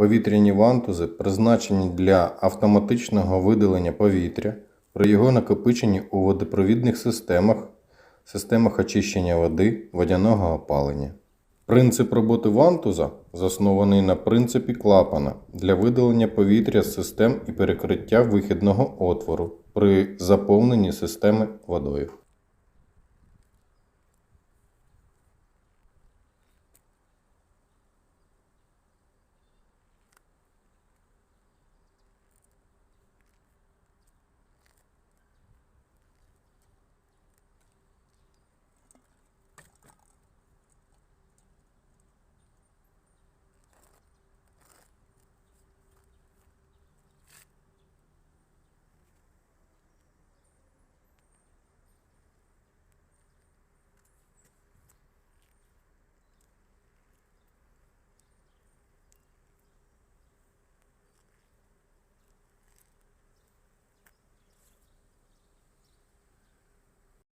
Повітряні вантузи призначені для автоматичного видалення повітря при його накопиченні у водопровідних системах, системах очищення води, водяного опалення. Принцип роботи вантуза заснований на принципі клапана для видалення повітря з систем і перекриття вихідного отвору при заповненні системи водою.